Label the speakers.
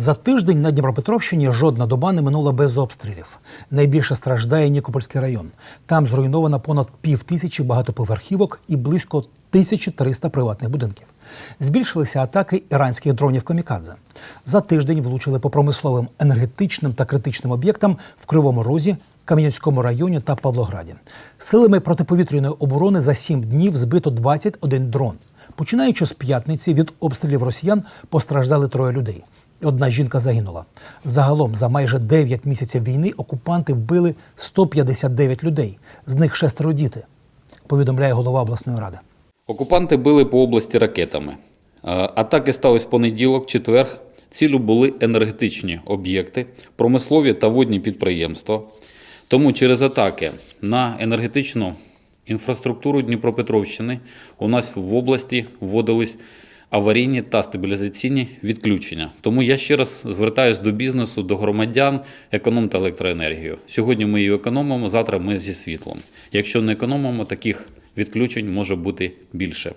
Speaker 1: За тиждень на Дніпропетровщині жодна доба не минула без обстрілів. Найбільше страждає Нікопольський район. Там зруйновано понад пів тисячі багатоповерхівок і близько 1300 приватних будинків. Збільшилися атаки іранських дронів камікадзе. За тиждень влучили по промисловим енергетичним та критичним об'єктам в Кривому Розі, Кам'янському районі та Павлограді. Силами протиповітряної оборони за сім днів збито 21 дрон. Починаючи з п'ятниці від обстрілів росіян постраждали троє людей. Одна жінка загинула. Загалом за майже 9 місяців війни окупанти вбили 159 людей, з них шестеро діти, повідомляє голова обласної ради.
Speaker 2: Окупанти били по області ракетами. Атаки стались понеділок, четверг. Цілю були енергетичні об'єкти, промислові та водні підприємства. Тому через атаки на енергетичну інфраструктуру Дніпропетровщини у нас в області вводились аварійні та стабілізаційні відключення. Тому я ще раз звертаюся до бізнесу, до громадян, економте електроенергію. Сьогодні ми її економимо, завтра ми зі світлом. Якщо не економимо, таких відключень може бути більше.